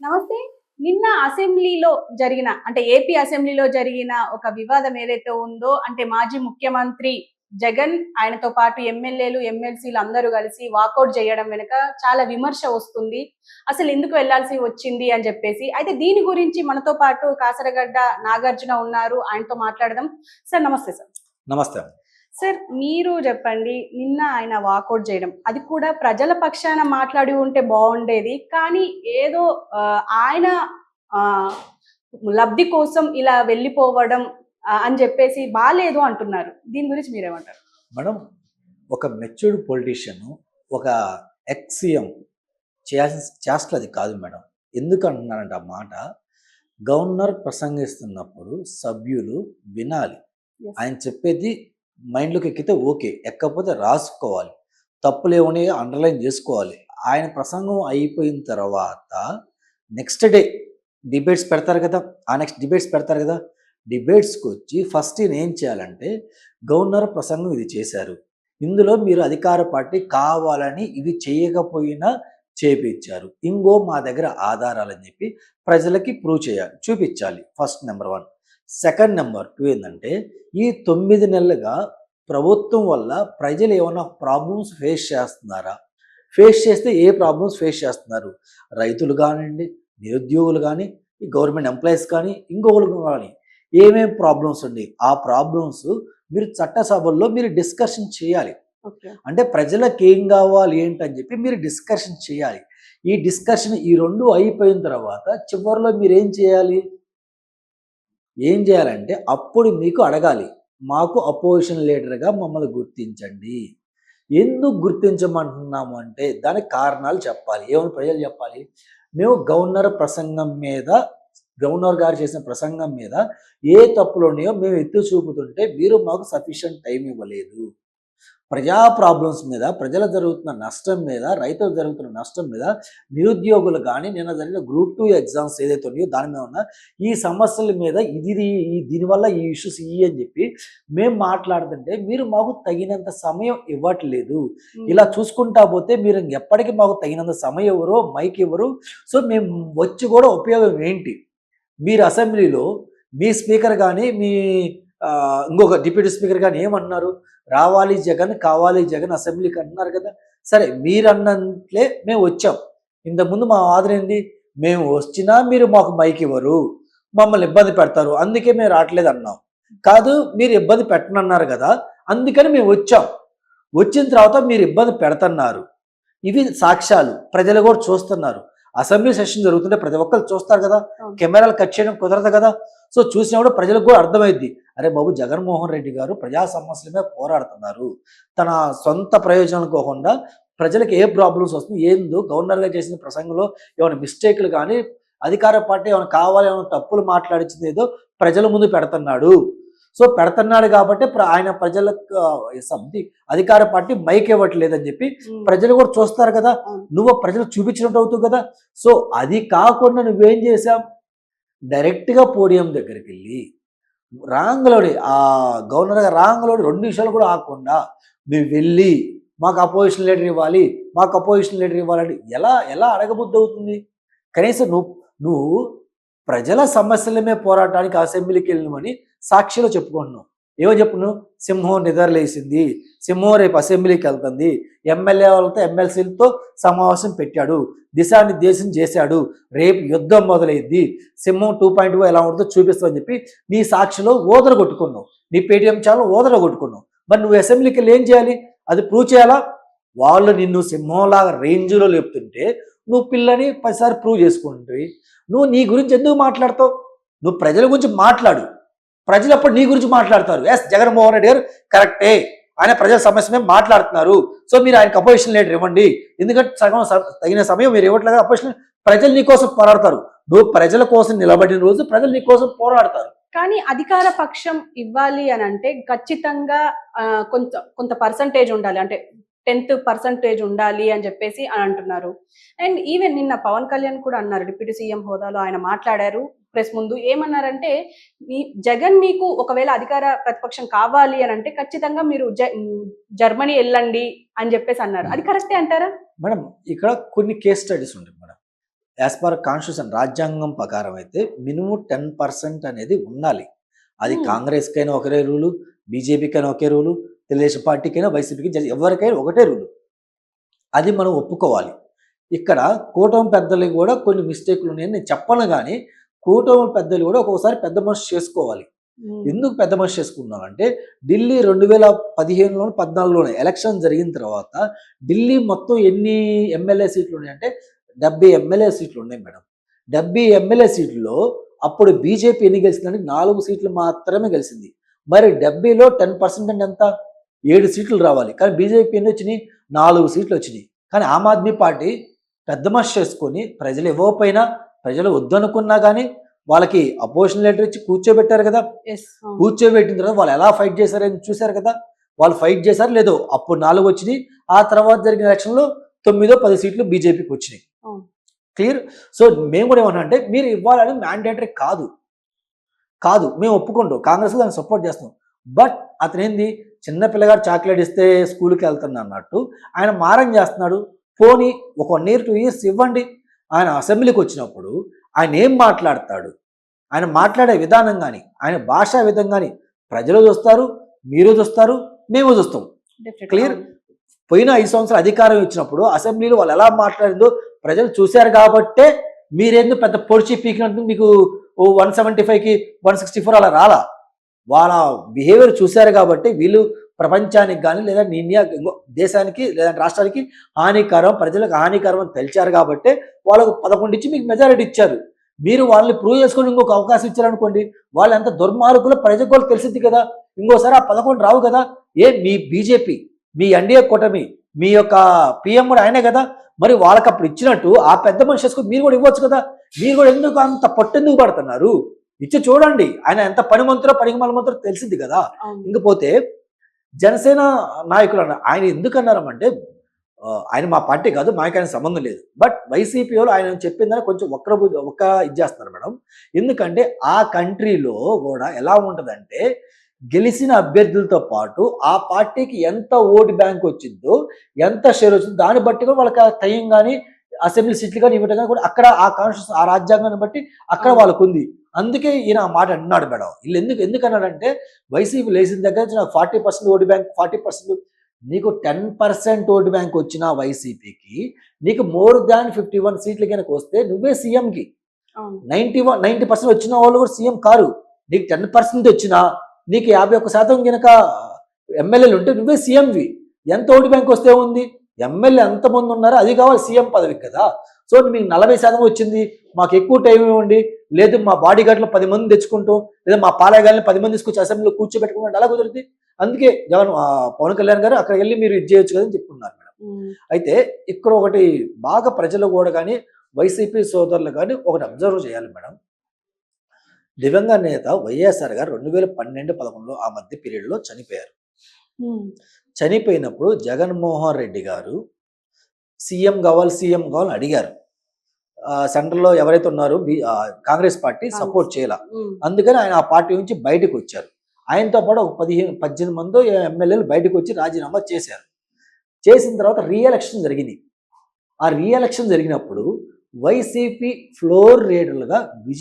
నమస్తే. నిన్న అసెంబ్లీలో జరిగిన అంటే ఏపీ అసెంబ్లీలో జరిగిన ఒక వివాదం ఏదైతే ఉందో అంటే మాజీ ముఖ్యమంత్రి జగన్ ఆయనతో పాటు ఎమ్మెల్యేలు ఎమ్మెల్సీలు అందరూ కలిసి వాకౌట్ చేయడం వెనుక చాలా విమర్శ వస్తుంది. అసలు ఎందుకు వెళ్ళాల్సి వచ్చింది అని చెప్పేసి. అయితే దీని గురించి మనతో పాటు కాసరగడ్డ నాగార్జున ఉన్నారు. ఆయనతో మాట్లాడదాం. సార్ నమస్తే సార్. నమస్తే సార్ మీరు చెప్పండి నిన్న ఆయన వాకౌట్ చేయడం అది కూడా ప్రజల పక్షాన మాట్లాడి ఉంటే బాగుండేది కానీ ఏదో ఆయన లబ్ధి కోసం ఇలా వెళ్ళిపోవడం అని చెప్పేసి బాగాలేదు అంటున్నారు. దీని గురించి మీరేమంటారు? మేడం ఒక మెచ్యూర్డ్ పొలిటీషియన్ ఒక ఎక్సిఎం చేయాల్సిన చేష్టలు అది కాదు మేడం. ఎందుకు అంటున్నానంటే ఆ మాట గవర్నర్ ప్రసంగిస్తున్నప్పుడు సభ్యులు వినాలి. ఆయన చెప్పేది మైండ్లోకి ఎక్కితే ఓకే ఎక్కకపోతే రాసుకోవాలి. తప్పులు ఏమని అండర్లైన్ చేసుకోవాలి. ఆయన ప్రసంగం అయిపోయిన తర్వాత నెక్స్ట్ డే డిబేట్స్ పెడతారు కదా ఆ నెక్స్ట్ డిబేట్స్ పెడతారు కదా డిబేట్స్కి వచ్చి ఫస్ట్ ఈయన ఏం చేయాలంటే గవర్నర్ ప్రసంగం ఇది చేశారు. ఇందులో మీరు అధికార పార్టీ కావాలని ఇది చేయకపోయినా చేపించారు. ఇంకో మా దగ్గర ఆధారాలని చెప్పి ప్రజలకి ప్రూవ్ చేయాలి చూపించాలి. First number one second number two ఏంటంటే ఈ తొమ్మిది నెలలుగా ప్రభుత్వం వల్ల ప్రజలు ఏమైనా ప్రాబ్లమ్స్ ఫేస్ చేస్తున్నారా? ఫేస్ చేస్తే ఏ ప్రాబ్లమ్స్ ఫేస్ చేస్తున్నారు? రైతులు కానివ్వండి నిరుద్యోగులు కానీ ఈ గవర్నమెంట్ ఎంప్లాయీస్ కానీ ఇంకొకరు కానీ ఏమేం ప్రాబ్లమ్స్ ఉన్నాయి? ఆ ప్రాబ్లమ్స్ మీరు చట్టసభల్లో మీరు డిస్కషన్ చేయాలి. అంటే ప్రజలకు ఏం కావాలి ఏంటని చెప్పి మీరు డిస్కషన్ చేయాలి. ఈ డిస్కషన్ ఈ రెండు అయిపోయిన తర్వాత చివరిలో మీరు ఏం చేయాలి? ఏం చేయాలంటే అప్పుడు మీకు అడగాలి. మాకు అపోజిషన్ లీడర్గా మమ్మల్ని గుర్తించండి. ఎందుకు గుర్తించమంటున్నాము అంటే దానికి కారణాలు చెప్పాలి. ఏమని ప్రజలు చెప్పాలి? మేము గవర్నర్ ప్రసంగం మీద గవర్నర్ గారు చేసిన ప్రసంగం మీద ఏ తప్పులు ఉన్నాయో మేము ఎత్తు చూపుతుంటే మీరు మాకు సఫిషియంట్ టైం ఇవ్వలేదు. ప్రజా ప్రాబ్లమ్స్ మీద ప్రజలకు జరుగుతున్న నష్టం మీద రైతులు జరుగుతున్న నష్టం మీద నిరుద్యోగులు కానీ నిన్న జరిగిన గ్రూప్ టూ ఎగ్జామ్స్ ఏదైతే ఉన్నాయో దాని మీద ఉన్న ఈ సమస్యల మీద ఇది ఈ దీనివల్ల ఈ ఇష్యూస్ ఇవి అని చెప్పి మేము మాట్లాడుతుంటే మీరు మాకు తగినంత సమయం ఇవ్వట్లేదు. ఇలా చూసుకుంటా పోతే మీరు ఎప్పటికీ మాకు తగినంత సమయం ఇవ్వరు మైక్ ఇవ్వరు. సో మేము వచ్చి కూడా ఉపయోగం ఏంటి? మీరు అసెంబ్లీలో మీ స్పీకర్ కానీ మీ ఇంకొక డిప్యూటీ స్పీకర్ కానీ ఏమన్నారు? రావాలి జగన్ కావాలి జగన్ అసెంబ్లీకి అంటున్నారు కదా. సరే మీరన్నట్లే మేము వచ్చాం. ఇంతకుముందు మా వాదన ఏంది? మేము వచ్చినా మీరు మాకు మైక్ ఇవ్వరు. మమ్మల్ని ఇబ్బంది పెడతారు. అందుకే మేము రావట్లేదు అన్నాం కాదు మీరు ఇబ్బంది పెట్టనన్నారు కదా. అందుకని మేము వచ్చాం. వచ్చిన తర్వాత మీరు ఇబ్బంది పెడుతున్నారు. ఇవి సాక్ష్యాలు. ప్రజలు కూడా చూస్తున్నారు. అసెంబ్లీ సెషన్ జరుగుతుంటే ప్రతి ఒక్కరు చూస్తారు కదా. కెమెరాలు కట్ చేయడం కుదరదు కదా. సో చూసినప్పుడు ప్రజలకు కూడా అర్థమైద్ది. అరే బాబు జగన్మోహన్ రెడ్డి గారు ప్రజా సమస్యల మీద పోరాడుతున్నారు. తన సొంత ప్రయోజనాలు కాకుండా ప్రజలకు ఏ ప్రాబ్లమ్స్ వస్తుంది ఏందో గవర్నర్గా చేసిన ప్రసంగంలో ఏమైనా మిస్టేక్లు కానీ అధికార పార్టీ ఏమైనా కావాలి ఏమైనా తప్పులు మాట్లాడించింది ఏదో ప్రజల ముందు పెడుతున్నాడు. సో పెడుతున్నాడు కాబట్టి ఆయన ప్రజలకు సబ్ది అధికార పార్టీ మైక్ ఇవ్వట్లేదని చెప్పి. ప్రజలు కూడా చూస్తారు కదా. నువ్వు ప్రజలు చూపించినట్టు అవుతావు కదా సో అది కాకుండా నువ్వేం చేసావు డైరెక్ట్గా పోడియం దగ్గరికి వెళ్ళి రాంగలోడి ఆ గవర్నర్గా రాంగలోడి రెండు నిమిషాలు కూడా ఆగకుండా నువ్వు వెళ్ళి మాకు అపోజిషన్ లీడర్ ఇవ్వాలి మాకు అపోజిషన్ లీడర్ ఇవ్వాలని ఎలా ఎలా అడగబుద్ధి అవుతుంది కనీసం నువ్వు నువ్వు ప్రజల సమస్యలమే పోరాటానికి అసెంబ్లీకి వెళ్ళినమని సాక్షిలో చెప్పుకుంటున్నాం. ఏమో చెప్పును? సింహం నిద్రలేసింది సింహం రేపు అసెంబ్లీకి వెళ్తుంది. ఎమ్మెల్యే వాళ్ళతో ఎమ్మెల్సీలతో సమావేశం పెట్టాడు. దిశానిర్దేశం చేశాడు. రేపు యుద్ధం మొదలైంది. సింహం టూ పాయింట్ ఎలా ఉంటుందో చూపిస్తామని చెప్పి నీ సాక్షిలో ఓదర కొట్టుకున్నావు నీ పేటీఎం ఛానల్ ఓదర కొట్టుకున్నావు మరి నువ్వు అసెంబ్లీకి వెళ్ళి ఏం చేయాలి? అది ప్రూవ్ చేయాలా? వాళ్ళు నిన్ను సింహంలాగా రేంజ్లో లేపుతుంటే నువ్వు పిల్లని పదిసారి ప్రూవ్ చేసుకుంటుంది నువ్వు నీ గురించి ఎందుకు మాట్లాడతావు? నువ్వు ప్రజల గురించి మాట్లాడు. ప్రజలు అప్పుడు నీ గురించి మాట్లాడతారు. ఎస్ జగన్మోహన్ రెడ్డి గారు కరెక్టే. ఆయన ప్రజల సమస్య మీద మాట్లాడుతున్నారు. సో మీరు ఆయనకు అపోజిషన్ లీడర్ ఇవ్వండి. ఎందుకంటే సగం తగిన సమయం మీరు ఇవ్వట్లేదు అపోజిషన్ ప్రజలు నీ కోసం పోరాడతారు. నువ్వు ప్రజల కోసం నిలబడిన రోజు ప్రజలు నీ కోసం పోరాడతారు. కానీ అధికార పక్షం ఇవ్వాలి అని అంటే ఖచ్చితంగా కొంత కొంత పర్సంటేజ్ ఉండాలి. అంటే టెన్త్ పర్సంటేజ్ ఉండాలి అని చెప్పేసి అని అంటున్నారు. అండ్ ఈవెన్ నిన్న పవన్ కళ్యాణ్ కూడా అన్నారు డిప్యూటీ సీఎం హోదాలో ఆయన మాట్లాడారు ప్రెస్ ముందు. ఏమన్నారంటే ఈ జగన్ మీకు ఒకవేళ అధికార ప్రతిపక్షం కావాలి అని అంటే ఖచ్చితంగా మీరు జర్మనీ వెళ్ళండి అని చెప్పేసి అన్నారు. అది కరెక్టే అంటారా? మేడం ఇక్కడ కొన్ని కేస్ స్టడీస్ ఉంటాయి మేడం. యాజ్ పర్ కాన్స్టిట్యూషన్ రాజ్యాంగం ప్రకారం అయితే మినిమం టెన్ పర్సెంట్ అనేది ఉండాలి. అది. కాంగ్రెస్కైనా ఒకటే రూలు బీజేపీకైనా ఒకే రూలు తెలుగుదేశం పార్టీకైనా వైసీపీకి జన- ఎవరికైనా ఒకటే రూలు అది మనం ఒప్పుకోవాలి. ఇక్కడ కూటమి పెద్దలు కూడా కొన్ని మిస్టేక్లు ఉన్నాయని నేను చెప్పను కానీ కూటమి పెద్దలు కూడా ఒక్కొక్కసారి పెద్ద మనసు చేసుకోవాలి. ఎందుకు పెద్ద మనిషి చేసుకున్నానంటే ఢిల్లీ రెండు వేల పదిహేనులో పద్నాలుగులోనే ఎలక్షన్ జరిగిన తర్వాత ఢిల్లీ మొత్తం ఎన్ని ఎమ్మెల్యే సీట్లు ఉన్నాయంటే డెబ్బై ఎమ్మెల్యే సీట్లు ఉన్నాయి మేడం. డెబ్బై ఎమ్మెల్యే సీట్లలో అప్పుడు బీజేపీ ఎన్ని గెలిచిందంటే నాలుగు సీట్లు మాత్రమే గెలిచింది. మరి డెబ్బైలో టెన్ పర్సెంట్ అంటే ఎంత? ఏడు సీట్లు రావాలి. కానీ బీజేపీ ఎన్ని వచ్చినాయి? నాలుగు సీట్లు వచ్చినాయి. కానీ ఆమ్ ఆద్మీ పార్టీ పెద్ద మనిషి చేసుకొని ప్రజలు ఇవ్వకపోయినా ప్రజలు వద్దనుకున్నా కానీ వాళ్ళకి అపోజిషన్ లెటర్ ఇచ్చి కూర్చోబెట్టారు కదా. కూర్చోబెట్టిన తర్వాత వాళ్ళు ఎలా ఫైట్ చేశారని చూశారు కదా. వాళ్ళు ఫైట్ చేశారు లేదో అప్పుడు నాలుగు వచ్చినాయి. ఆ తర్వాత జరిగిన ఎలక్షన్లో తొమ్మిదో పది సీట్లు బీజేపీకి వచ్చినాయి. క్లియర్? సో మేము కూడా ఏమన్నా అంటే మీరు ఇవ్వాలని మ్యాండేటరీ కాదు. కాదు. మేము ఒప్పుకుంటాం. కాంగ్రెస్ దాన్ని సపోర్ట్ చేస్తాం బట్ అతను ఏంది? చిన్న పిల్లగాడు చాక్లెట్ ఇస్తే స్కూల్కి వెళ్తున్నా అన్నట్టు ఆయన మారం చేస్తున్నాడు. పోనీ ఒక వన్ ఇయర్ టూ ఇయర్స్ ఇవ్వండి. ఆయన అసెంబ్లీకి వచ్చినప్పుడు ఆయన ఏం మాట్లాడతాడు? ఆయన మాట్లాడే విధానం కానీ ఆయన భాషా విధం కానీ ప్రజలు చూస్తారు మీరు చూస్తారు మేము చూస్తాం? అవును. పోయిన ఐదు సంవత్సరాలు అధికారం ఇచ్చినప్పుడు అసెంబ్లీలో వాళ్ళు ఎలా మాట్లాడిందో ప్రజలు చూశారు కాబట్టే మీరేందో పెద్ద పొడిచి పీకినట్టు మీకు వన్ సెవెంటీ ఫైవ్కి వన్ సిక్స్టీ ఫోర్ అలా రాలా? వాళ్ళ బిహేవియర్ చూశారు కాబట్టి వీళ్ళు ప్రపంచానికి కానీ లేదా ఇండియా దేశానికి లేదా రాష్ట్రానికి హానికరం ప్రజలకు హానికరం అని తెలిచారు కాబట్టి వాళ్ళకు పదకొండు ఇచ్చి మీకు మెజారిటీ ఇచ్చారు. మీరు వాళ్ళని ప్రూవ్ చేసుకొని ఇంకొక అవకాశం ఇచ్చారనుకోండి వాళ్ళు ఎంత దుర్మార్గులు ప్రజలకు కూడా తెలిసింది కదా. ఇంకోసారి ఆ పదకొండు రావు కదా. ఏ మీ బీజేపీ మీ ఎన్డీఏ కూటమి మీ యొక్క పిఎం కూడా ఆయనే కదా. మరి వాళ్ళకి అప్పుడు ఇచ్చినట్టు ఆ పెద్ద మనిషి చేసుకుని మీరు కూడా ఇవ్వచ్చు కదా. మీరు కూడా ఎందుకు అంత పట్టెందుకు పడుతున్నారు? ఇచ్చి చూడండి. ఆయన ఎంత పని మంత్రో పనికి మల మంత్రో తెలిసింది కదా. ఇంకపోతే జనసేన నాయకులు అన్న ఆయన ఎందుకు అన్నారమంటే ఆ, ఆయన మా పార్టీ కాదు మాకు ఆయన సంబంధం లేదు. బట్ వైసీపీ వాళ్ళు ఆయన చెప్పిందని కొంచెం ఒక్క ఒక్క ఇది చేస్తున్నారు మేడం. ఎందుకంటే ఆ కంట్రీలో కూడా ఎలా ఉంటుందంటే గెలిచిన అభ్యర్థులతో పాటు ఆ పార్టీకి ఎంత ఓటు బ్యాంక్ వచ్చిందో ఎంత షేర్ వచ్చిందో దాన్ని బట్టి కూడా వాళ్ళకి టైం కానీ అసెంబ్లీ సీట్లు కానీ ఇవ్వటం కానీ కూడా అక్కడ ఆ కాన్స్టిట్యూషన్ ఆ రాజ్యాంగాన్ని బట్టి అక్కడ. వాళ్ళకు ఉంది అందుకే ఈయన ఆ మాట అన్నాడు మేడం. వీళ్ళు ఎందుకు ఎందుకు అన్నాడంటే వైసీపీ లేచిన దగ్గర నుంచి నాకు forty percent vote bank forty percent నీకు టెన్ పర్సెంట్ ఓటు బ్యాంక్ వచ్చిన వైసీపీకి నీకు మోర్ దాన్ ఫిఫ్టీ వన్ సీట్లు కనుక వస్తే నువ్వే సీఎంకి. నైంటీ వన్ నైంటీ పర్సెంట్ వచ్చిన వాళ్ళు కూడా సీఎం కారు. నీకు టెన్ పర్సెంట్ వచ్చినా నీకు యాభై ఒక్క శాతం కనుక ఎమ్మెల్యేలు ఉంటే నువ్వే సీఎంవి. ఎంత ఓటు బ్యాంక్ వస్తే ఉంది? ఎమ్మెల్యే ఎంతమంది ఉన్నారో అది కావాలి సీఎం పదవికి కదా. సో మీకు నలభై శాతం వచ్చింది. మాకు ఎక్కువ టైం ఇవ్వండి. లేదు మా బాడీ గార్డ్లో పది మంది తెచ్చుకుంటాం. లేదా మా పాలయగాల్ని పది మంది తీసుకొచ్చి అసెంబ్లీలో కూర్చోబెట్టుకుంటాం అలా కుదురుతుంది అందుకే జగన్ పవన్ కళ్యాణ్ గారు అక్కడికి వెళ్ళి మీరు ఇది చేయొచ్చు కదా అని చెప్తున్నారు మేడం. అయితే ఇక్కడ ఒకటి బాగా ప్రజలు కూడా కానీ వైసీపీ సోదరులు కానీ ఒకటి అబ్జర్వ్ చేయాలి మేడం. దివంగత నేత వైఎస్ఆర్ గారు రెండు వేల పన్నెండు పదకొండులో ఆ మధ్య పీరియడ్లో చనిపోయారు. చనిపోయినప్పుడు జగన్మోహన్ రెడ్డి గారు సీఎం కావాలి సీఎం కావాలని అడిగారు. సెంట్రల్లో ఎవరైతే ఉన్నారో కాంగ్రెస్ పార్టీ సపోర్ట్ చేయాల. అందుకని ఆయన ఆ పార్టీ నుంచి బయటకు వచ్చారు. ఆయనతో పాటు ఒక పదిహేను పద్దెనిమిది మంది ఎమ్మెల్యేలు బయటకు వచ్చి రాజీనామా చేశారు. చేసిన తర్వాత రీఎలక్షన్ జరిగింది. ఆ రీఎలక్షన్ జరిగినప్పుడు వైసీపీ ఫ్లోర్ లీడర్లుగా విజయ్